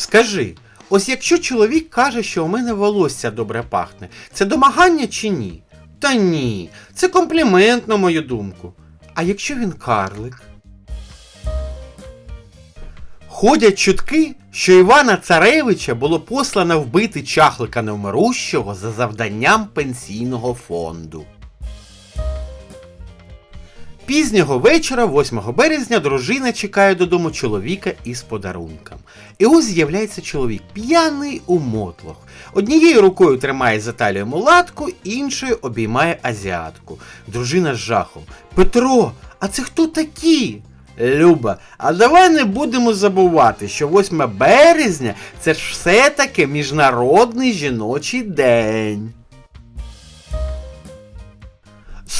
Скажи, ось якщо чоловік каже, що у мене волосся добре пахне, це домагання чи ні? Та ні, це комплімент, на мою думку. А якщо він карлик? Ходять чутки, що Івана Царевича було послано вбити чахлика невмирущого за завданням пенсійного фонду. Пізнього вечора, 8 березня, дружина чекає додому чоловіка із подарунком. І ось з'являється чоловік, п'яний у мотлох. Однією рукою тримає за талію мулатку, іншою обіймає азіатку. Дружина з жахом. Петро, а це хто такі? Люба, а давай не будемо забувати, що 8 березня це ж все-таки міжнародний жіночий день.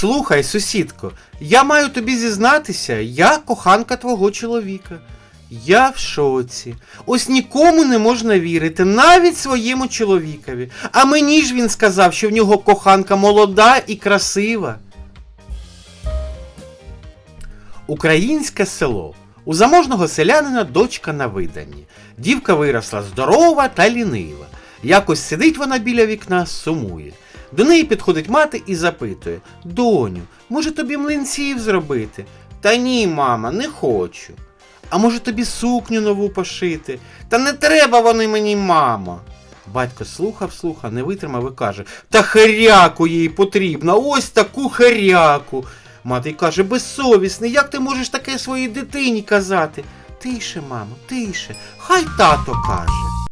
Слухай, сусідко, я маю тобі зізнатися, я коханка твого чоловіка. Я в шоці. Ось нікому не можна вірити, навіть своєму чоловікові. А мені ж він сказав, що в нього коханка молода і красива. Українське село. У заможного селянина дочка на виданні. Дівка виросла здорова та лінива. Якось сидить вона біля вікна, сумує. До неї підходить мати і запитує: Доню, може тобі млинців зробити? Та ні, мама, не хочу. А може тобі сукню нову пошити? Та не треба вони мені, мамо. Батько слухав, слухав, не витримав і каже: Та херяку їй потрібно, ось таку херяку. Мати каже, безсовісний, як ти можеш таке своїй дитині казати? Тише, мамо, тише, хай тато каже.